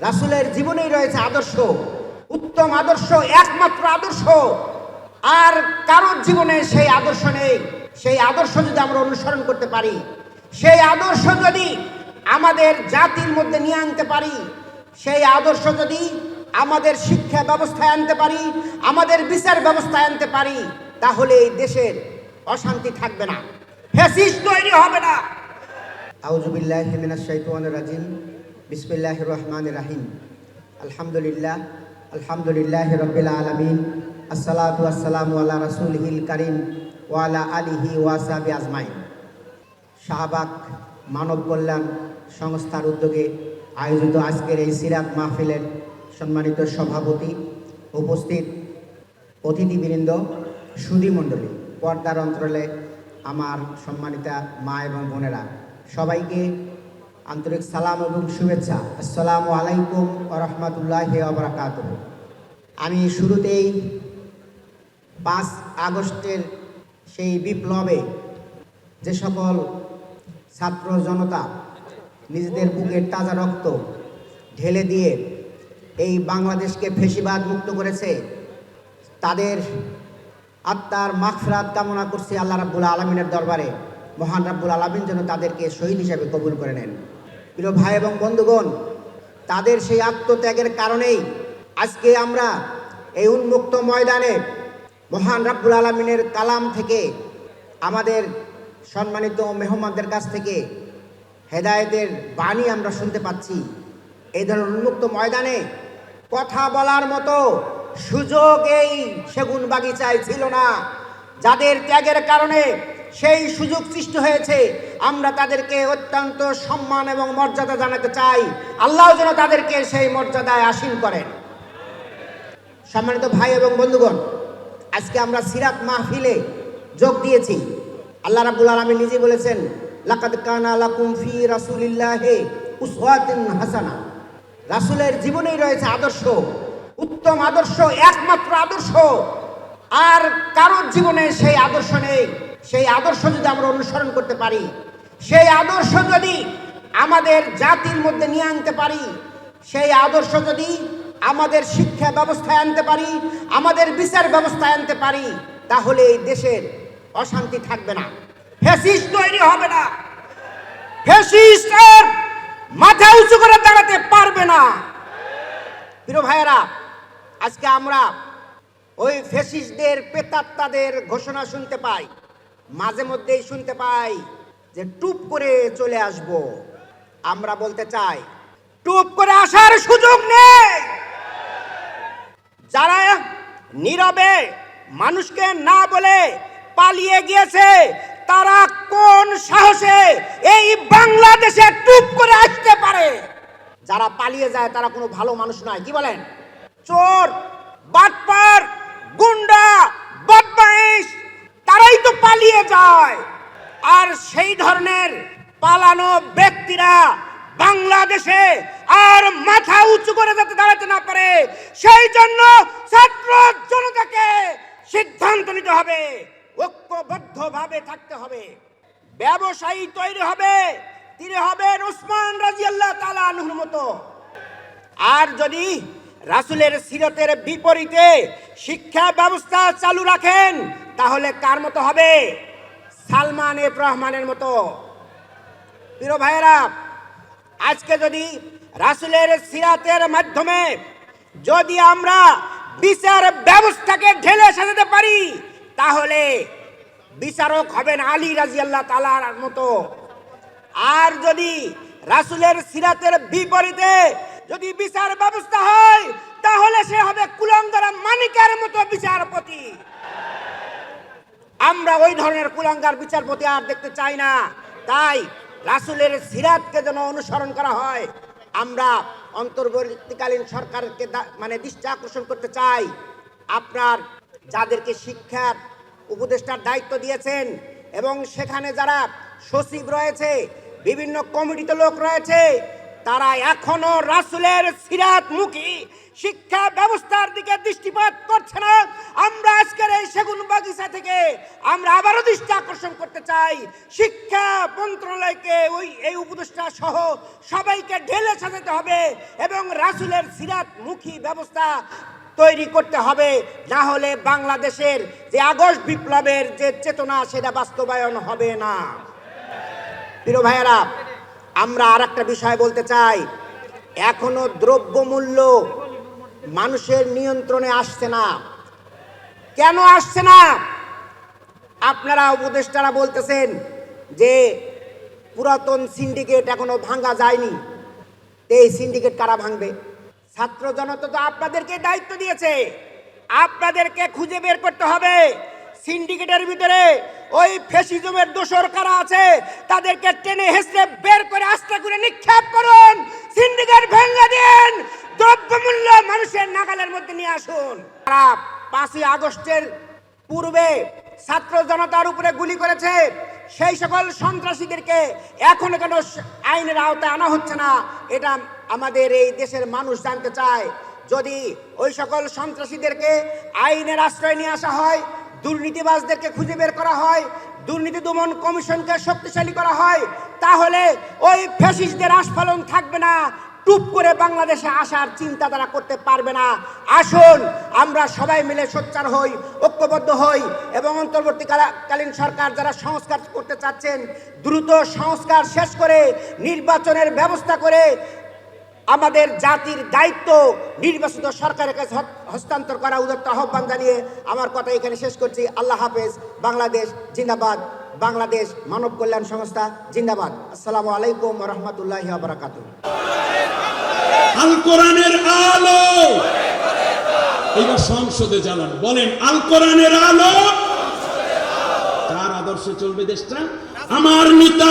রাসুলের জীবনেই রয়েছে আদর্শ। উত্তম আদর্শ, একমাত্র আদর্শ। আর কারোর জীবনে সেই আদর্শ নেই। সেই আদর্শ যদি আমরা অনুসরণ করতে পারি, সেই আদর্শ যদি আমাদের জাতির মধ্যে নিয়ে আনতে পারি, সেই আদর্শ যদি আমাদের শিক্ষা ব্যবস্থায় আনতে পারি, আমাদের বিচার ব্যবস্থায় আনতে পারি, তাহলে এই দেশের অশান্তি থাকবে না। ফ্যাসিস্ট তৈরি হবে না। আউজুবিল্লাহ রাজিম। বিসমিল্লাহির রহমানির রাহিম আলহামদুলিল্লাহ আলহামদুলিল্লাহ রাব্বিল আলামিন, আসসালাতু আসসালামু আলা রাসূলিহিল কারীম ওয়া আলা আলিহি ওয়া সাহবিহি আজমাইন। শাহবাগ মানব কল্যাণ সংস্থার উদ্যোগে আয়োজিত আজকের এই সিরাত মাহফিলের সম্মানিত সভাপতি উপস্থিত অতিথিবৃন্দ সুধীমণ্ডলী পর্দার অঞ্চলে আমার সম্মানিতা মা এবং বোনেরা, সবাইকে আন্তরিক সালাম এবং শুভেচ্ছা। আসসালামু আলাইকুম রহমতুল্লাহ আবরাকাত আমি শুরুতেই পাঁচ আগস্টের সেই বিপ্লবে যে সকল ছাত্র জনতা নিজেদের বুকের তাজা রক্ত ঢেলে দিয়ে এই বাংলাদেশকে ফেসিবাদ মুক্ত করেছে, তাদের আত্মার মাগফিরাত কামনা করছি আল্লাহ রাব্বুল আলমিনের দরবারে। মহান রাব্বুল আলমিন যেন তাদেরকে শহীদ হিসেবে কবুল করে নেন। প্রিয় ভাই এবং বন্ধুগণ, তাদের সেই আত্মত্যাগের কারণেই আজকে আমরা এই উন্মুক্ত ময়দানে মহান রাব্বুল আলমিনের কালাম থেকে আমাদের সম্মানিত মেহমানদের কাছ থেকে হেদায়েতের বাণী আমরা শুনতে পাচ্ছি। এই ধরনের উন্মুক্ত ময়দানে কথা বলার মতো সুযোগ এই সেগুন বাগিচায় ছিল না। যাদের ত্যাগের কারণে সেই সুযোগ সৃষ্টি হয়েছে। আমরা তাদেরকে অত্যন্ত সম্মান এবং মর্যাদা জানাতে চাই। আল্লাহ যেন তাদেরকে সেই মর্যাদায় আসীন করেন। সম্মানিত ভাই এবং বন্ধুগণ, আজকে আমরা সিরাত মাহফিলে যোগ দিয়েছি। আল্লাহ রাব্বুল আলামিন নিজে বলেছেন, লাকাদ কানা লাকুম ফি রাসূলিল্লাহি উসওয়াতুন হাসানা। রাসূলের জীবনেই রয়েছে আদর্শ, উত্তম আদর্শ, একমাত্র আদর্শ। আর কারোর জীবনে সেই আদর্শ নেই। সেই আদর্শ যদি আমরা অনুসরণ করতে পারি, সেই আদর্শ যদি আমাদের জাতির মধ্যে নিয়ে আনতে পারি, সেই আদর্শ যদি আমাদের শিক্ষা ব্যবস্থায় আনতে পারি, আমাদের বিচার ব্যবস্থায় আনতে পারি, তাহলে এই দেশের অশান্তি থাকবে না। ফ্যাসিস্ট তৈরি হবে না। ফ্যাসিস্টের মাথা উঁচু করে দাঁড়াতে পারবে না। প্রিয় ভাইয়েরা, আজকে আমরা ওই ফ্যাসিস্টদের, পেতাত্তাদের ঘোষণা শুনতে পাই। মাঝে মধ্যেই শুনতে পাই যে টুপ করে চলে আসব। আমরা বলতে চাই, টুপ করে আসার সুযোগ নেই। যারা নীরবে মানুষকে না বলে পালিয়ে গিয়েছে, তারা কোন সাহসে এই বাংলাদেশে টুপ করে আসতে পারে? যারা পালিয়ে যায়, তারা কোনো ভালো মানুষ নয়। কি বলেন? চোর, বাটপার, গুন্ডা পালিয়ে যায়। আর সেই ধরনের পালানো ব্যক্তিরা বাংলাদেশে আর মাথা উঁচু করে যাতে দাঁড়াতে না পারে, সেই জন্য ছাত্র জনতাকে সিদ্ধান্ত নিতে হবে। ঐক্যবদ্ধভাবে থাকতে হবে। ব্যবসায়ী তৈরি হবে। তিনি হবেন উসমান রাজিয়াল্লাহ তালা আনহুর মতো। আর যদি রাসুলের সিরতের বিপরীতে শিক্ষা ব্যবস্থা চালু রাখেন তাহলে কার মতো হবে? সালমান এফ রহমানের মতো। প্রিয় ভাইয়েরা, আজকে যদি রাসুলের সিরাতের মাধ্যমে যদি আমরা বিচার ব্যবস্থাকে ঢেলে সাজাতে পারি, তাহলে বিচারক হবেন আলী রাজিয়াল্লাহ তালার মতো। আর যদি রাসুলের সিরাতের বিপরীতে যদি বিচার ব্যবস্থা হয়, তাহলে সে হবে কুলঙ্গারা মানিকের মতো বিচারপতি। আমরা ওই ধরনের কুলাঙ্গার বিচারপতি আর দেখতে চাই না। তাই রাসুলের সিরাতকে যেন অনুসরণ করা হয়, আমরা অন্তর্বর্তীকালীন সরকারকে মানে দৃষ্টি আকর্ষণ করতে চাই। আপনার যাদেরকে শিক্ষার উপদেষ্টার দায়িত্ব দিয়েছেন এবং সেখানে যারা সচিব রয়েছে, বিভিন্ন কমিটিতে লোক রয়েছে, তারা এখনও রাসুলের সিরাত মুখী শিক্ষা ব্যবস্থার দিকে দৃষ্টিপাত করছে না। আমরা আজকের এই সেগুন বাগিচা থেকে আমরা আবারও দৃষ্টি আকর্ষণ করতে চাই। শিক্ষা মন্ত্রণালয়কে ওই, এই উপদেষ্টা সহ সবাইকে ঢেলে সাজাতে হবে এবং রাসুলের সিরাত মুখী ব্যবস্থা তৈরি করতে হবে। না হলে বাংলাদেশের যে আগস্ট বিপ্লবের যে চেতনা, সেটা বাস্তবায়ন হবে না। প্রিয় ভাইয়েরা, আমরা আর বিষয় বলতে চাই। এখনও দ্রব্যমূল্য মানুষের নিয়ন্ত্রণে আসছে না। কেন আসছে না? আপনারা উপদেষ্টারা বলতেছেন যে পুরাতন সিন্ডিকেট এখনও ভাঙা যায়নি। এই সিন্ডিকেট কারা ভাঙবে? ছাত্র জনতা তো আপনাদেরকে দায়িত্ব দিয়েছে। আপনাদেরকে খুঁজে বের করতে হবে। সিন্ডিকেটের ভিতরে ওই ফেসিজমের দোষর কারা আছে, তাদেরকে টেনে হেসে বের করে আস্তে করে নিক্ষেপ করুন। সিন্ডিকেট ভেঙে দিন। দ্রব্যমূল্য মানুষের নাগালের মধ্যে নিয়ে আসুন। তারা পাঁচই আগস্টের পূর্বে ছাত্র জনতার উপরে গুলি করেছে। সেই সকল সন্ত্রাসীদেরকে এখনও কেন আইনের আওতায় আনা হচ্ছে না, এটা আমাদের এই দেশের মানুষ জানতে চায়। যদি ওই সকল সন্ত্রাসীদেরকে আইনের আশ্রয় নিয়ে আসা হয় দুর্নীতিবাজদেরকে খুঁজে বের করা হয়, দুর্নীতি দমন কমিশনকে শক্তিশালী করা হয়, তাহলে ওই ফ্যাসিস্টদের আস্ফালন থাকবে না, টুপ করে বাংলাদেশে আসার চিন্তা তারা করতে পারবে না। আসুন, আমরা সবাই মিলে সোচ্চার হই, ঐক্যবদ্ধ হই এবং অন্তর্বর্তীকালীন সরকার যারা সংস্কার করতে চাচ্ছেন, দ্রুত সংস্কার শেষ করে নির্বাচনের ব্যবস্থা করে আমাদের জাতির দায়িত্ব নির্বাচিত সরকারের কাছে হস্তান্তর করা উদত্ত আহ্বান জানিয়ে আমার কথা এখানে শেষ করছি। আল্লাহ হাফেজ। বাংলাদেশ জিন্দাবাদ। বাংলাদেশ মানব কল্যাণ সংস্থা জিন্দাবাদ। আসসালামু আলাইকুম রহমতুল্লাহ বারাকাতুহ আল! কোরআনের সংসদে জ্বালান। বলেন আল কোরআনের আলো! কার আদর্শে চলবে দেশটা? আমার নেতা